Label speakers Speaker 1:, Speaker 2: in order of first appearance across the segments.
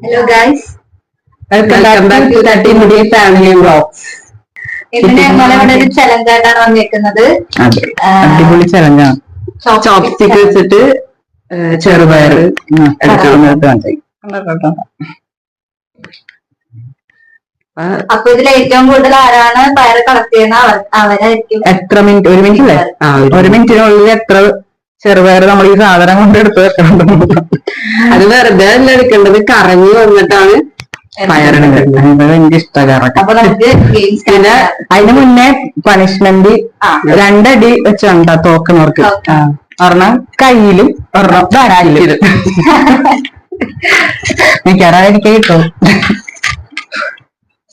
Speaker 1: Hello guys
Speaker 2: welcome back to family vlogs
Speaker 1: ഇന്ന് ഒരു
Speaker 2: അടിപൊളി വെച്ചിട്ട് ചെറുപയർ
Speaker 1: അപ്പൊ ഇതിൽ ഏറ്റവും കൂടുതൽ ആരാണ് പയർ കളക്ട് ചെയ്യുന്ന അവരായിരിക്കും.
Speaker 2: എത്ര മിനിറ്റ്? ഒരു മിനിറ്റ് അല്ലേ? ഒരു മിനിറ്റിനുള്ളിൽ എത്ര ചെറുപയർ നമ്മൾ ഈ സാധനം കൊണ്ട് എടുത്ത് വെക്കണം അത് വെറുതെ അല്ല എടുക്കേണ്ടത്. കറങ്ങി വന്നിട്ടാണ് എനിക്ക് അതിന് മുന്നേ പണിഷ്മെന്റ് രണ്ടടി വെച്ചുണ്ട തോക്കുന്നവർക്ക്. ഒരെണ്ണം കയ്യിലും ഒരെണ്ണം ബാക്കിലും മിക്കവാറും എനിക്ക് കിട്ടും.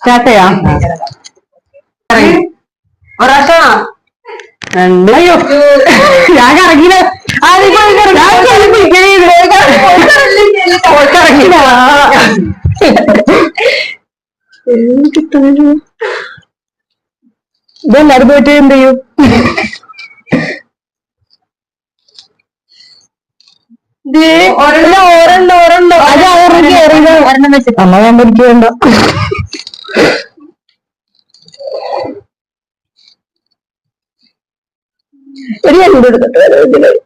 Speaker 2: സ്റ്റാർട്ട് ചെയ്യാം. ഒരാട്ടോ രണ്ട്. അയ്യോ. ഞാൻ കറങ്ങില്ല. കറങ്ങില്ല. ഇതെല്ലാരും പോയിട്ട് എന്ത് ചെയ്യും
Speaker 1: വെച്ചിട്ട്
Speaker 2: എനിക്ക് ഒരു.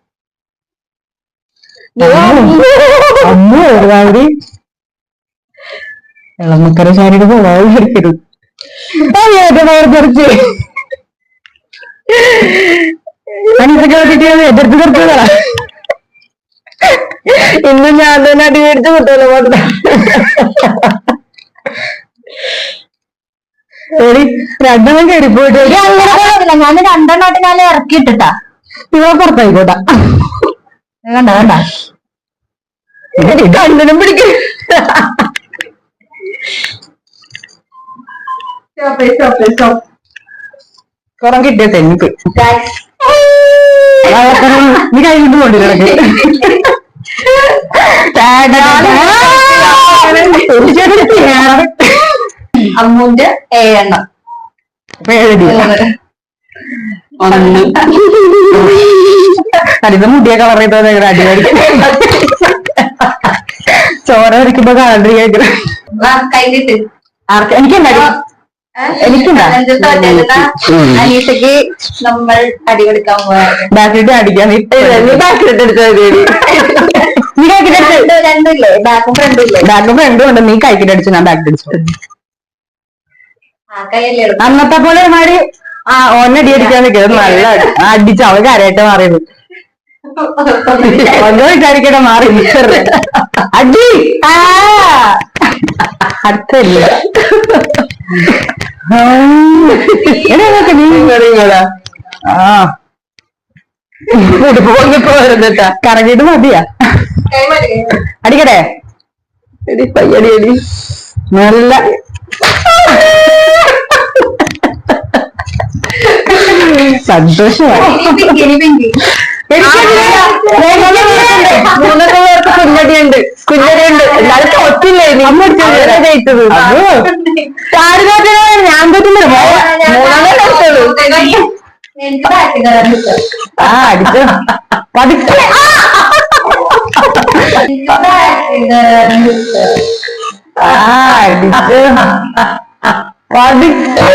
Speaker 2: അമ്മ ഒരുമാതിരി ഇളമക്കര ശാരിയുടെ സ്വഭാവം എടുക്കരുത് പറിച്ച് അനിതൊക്കെ നോക്കിട്ട് എതിർത്ത് നിർത്തുന്നതാ ഇന്ന് ഞാൻ തന്നെ അടി മേടിച്ച് പോട്ടെ എടി രണ്ടെണ്ണം
Speaker 1: കയറി പോയിട്ട് ഞാൻ രണ്ടെണ്ണമായിട്ട് ഞാൻ ഇറക്കിയിട്ടിട്ടാ.
Speaker 2: ഇവ പുറത്തായിക്കോട്ടെ
Speaker 1: വേണ്ട
Speaker 2: എനിക്ക് കണ്ണിനും പിടിക്കും. കുറം കിട്ടിയ തെന്നിക്ക് നീ കഴിഞ്ഞിട്ട് കൊണ്ട് കൊണ്ടിരിക്കണക്ക്
Speaker 1: അമ്മൂന്റെ ഏഴെണ്ണം.
Speaker 2: ഒന്ന്. അതിന്റെ മുടിയ കളർ ചെയ്തത് അടിപൊളി ചോര വരയ്ക്കുമ്പോ കാണാണ്ടിരിക്കും
Speaker 1: വാ, കയ്യിലിട്ട്?
Speaker 2: ആർക്ക്? എനിക്കുണ്ടായി എനിക്കുണ്ടാ?
Speaker 1: അനീഷയ്ക്ക് നമ്മൾ അടികൊടുക്കാൻ പോയത്
Speaker 2: ബാക്കിലിട്ട് അടിക്കാൻ ഇട്ട് നീ ബാക്കിലിട്ട് എടുത്തത് നീ കൈക്കിട്ട്
Speaker 1: രണ്ടില്ലേ ബാക്കും ഫ്രണ്ടും ഇല്ലേ?
Speaker 2: ബാക്ക് ഫ്രണ്ടും ഉണ്ട്. നീ കൈക്കിട്ട് അടിച്ചു ഞാൻ ബാക്കിൽ അടിച്ചു. അന്നത്തെ പോലെ ഒരുമാതിരി ആ ഓന്നടി അടിക്കാൻ നിൽക്കുന്നത് നല്ല അടിച്ചു അവൻ കരയായിട്ട് മാറിയത്. ഓരോ വിചാരിക്കട്ടെ മാറി. അടി! അടുത്തല്ല? ആ. കറങ്ങിട്ട് മതിയാ.
Speaker 1: അടിക്കടേ.
Speaker 2: അടിക്കട്ടെ. എടി പയ്യടി അടി നല്ല സന്തോഷമായി പേർക്ക് കുഞ്ഞടിയുണ്ട്. കുഞ്ഞടിയുണ്ട്. എന്നാലും തോറ്റില്ലേ നീ ജയിച്ചത് ഞാൻ. ആ അടിച്ചു. പതുക്കെ.
Speaker 1: കിട്ടും.
Speaker 2: ആ അടിച്ചു. പതുക്കെ.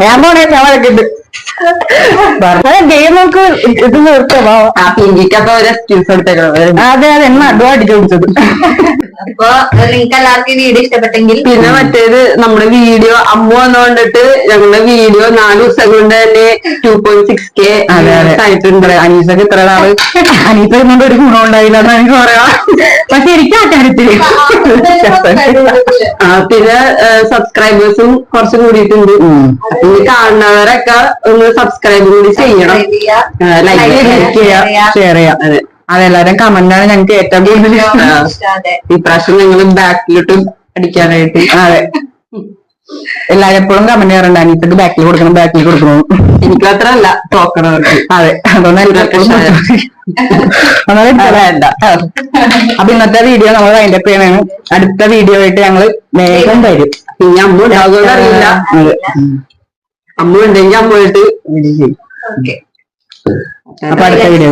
Speaker 2: ഞാൻ പോണേ ഞാൻ വഴക്കുണ്ട് ഗെയിം നമുക്ക് ഇത് നിർത്തവാ ആ പിങ്കിക്കപ്പൊ ഒരു എക്സ്ക്യൂസ് അതെ അതെ എന്നെ അടുവ അടിച്ചു പിടിച്ചത്
Speaker 1: അപ്പൊ നിങ്ങൾക്ക് എല്ലാവർക്കും ഈ വീഡിയോ ഇഷ്ടപ്പെട്ടെങ്കിൽ
Speaker 3: പിന്നെ മറ്റേത് നമ്മുടെ വീഡിയോ അമ്മ വന്നുകൊണ്ടിട്ട് ഞങ്ങളുടെ വീഡിയോ നാല് ദിവസം കൊണ്ട് തന്നെ ടു പോയിന്റ് സിക്സ് കെ ആയിട്ടുണ്ട്
Speaker 2: അനീസക്ക് ഇത്ര നാൾ അനീസ കൊണ്ട് ഒരു ഗുണം ഉണ്ടായില്ല എന്ന് എനിക്ക് പറയാം പക്ഷെ എനിക്ക് ആ
Speaker 3: കാര്യത്തിൽ പിന്നെ സബ്സ്ക്രൈബേഴ്സും കുറച്ച് കൂടിയിട്ടുണ്ട് കാണുന്നവരൊക്കെ ഒന്ന് സബ്സ്ക്രൈബ് കൂടി ചെയ്യണം. ലൈക്ക്
Speaker 2: ലൈക്ക് ചെയ്യാം. ഷെയർ ചെയ്യാം.
Speaker 3: അതെ.
Speaker 2: അതെല്ലാരും കമന്റാണ് ഞങ്ങൾക്ക് ഏറ്റവും കൂടുതൽ
Speaker 3: ഇപ്രാവശ്യം ഞങ്ങൾ ബാക്കിലോട്ട് അടിക്കാനായിട്ട്.
Speaker 2: അതെ. എല്ലാരും എപ്പോഴും കമന്റ് ചെയ്യാറുണ്ട് അനീത്തക്ക് ബാക്കിൽ കൊടുക്കണം ബാക്കിൽ കൊടുക്കണം.
Speaker 3: എനിക്ക് മാത്രല്ല ടോക്കൺ
Speaker 2: അതെ. അതുകൊണ്ട് എല്ലാവർക്കും വേണ്ട. അപ്പൊ ഇന്നത്തെ വീഡിയോ നമ്മൾ അതിന്റെ പേരാണ് അടുത്ത വീഡിയോ ആയിട്ട് ഞങ്ങൾ വേഗം വരും.
Speaker 3: പിന്നെ അമ്മ ഉണ്ടാകുമെന്ന് അറിയില്ല
Speaker 2: അതെ.
Speaker 3: അമ്മ ഉണ്ടെങ്കിൽ അമ്മ ആയിട്ട്
Speaker 1: ഓക്കെ
Speaker 2: അപ്പൊ അടുത്ത വീഡിയോ